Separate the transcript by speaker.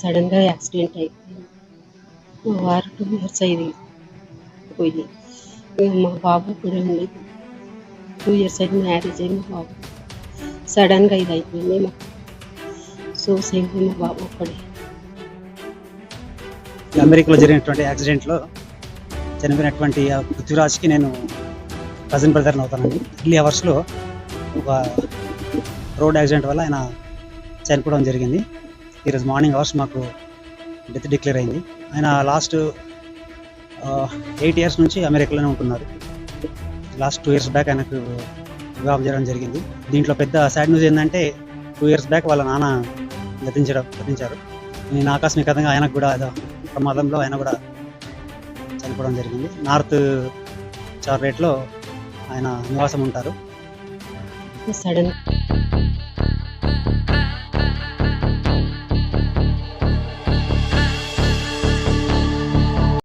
Speaker 1: సడన్గా యాక్సిడెంట్ అయిపోయింది వారు టూ ఇయర్స్ అయింది పోయి మా బాబు కూడా ఉండేది టూ ఇయర్స్ అయింది మ్యారేజ్ అయింది మా బాబు. సడన్గా ఇది అయిపోయింది మాకు. సేమ్ మా బాబు ఒక్కడే.
Speaker 2: అమెరికాలో జరిగినటువంటి యాక్సిడెంట్లో చనిపోయినటువంటి ఆ పృథ్వీరాజ్కి నేను కజిన్ బ్రదర్ని అవుతానండి. ఎర్లీ అవర్స్లో ఒక రోడ్ యాక్సిడెంట్ వల్ల ఆయన చనిపోవడం జరిగింది. ఈరోజు మార్నింగ్ అవర్స్ మాకు డెత్ డిక్లేర్ అయింది. ఆయన లాస్ట్ ఎయిట్ ఇయర్స్ నుంచి అమెరికాలోనే ఉంటున్నారు. లాస్ట్ టూ ఇయర్స్ బ్యాక్ ఆయనకు వివాహం జరగడం జరిగింది. దీంట్లో పెద్ద సాడ్ న్యూస్ ఏంటంటే టూ ఇయర్స్ బ్యాక్ వాళ్ళ నాన్న గతించడం గతించారు. నేను ఆకస్మికంగా ఆయనకు కూడా ఏదో ప్రమాదంలో ఆయన కూడా చనిపోవడం జరిగింది. నార్త్ చార్రేట్లో ఆయన నివాసం ఉంటారు.
Speaker 1: సడన్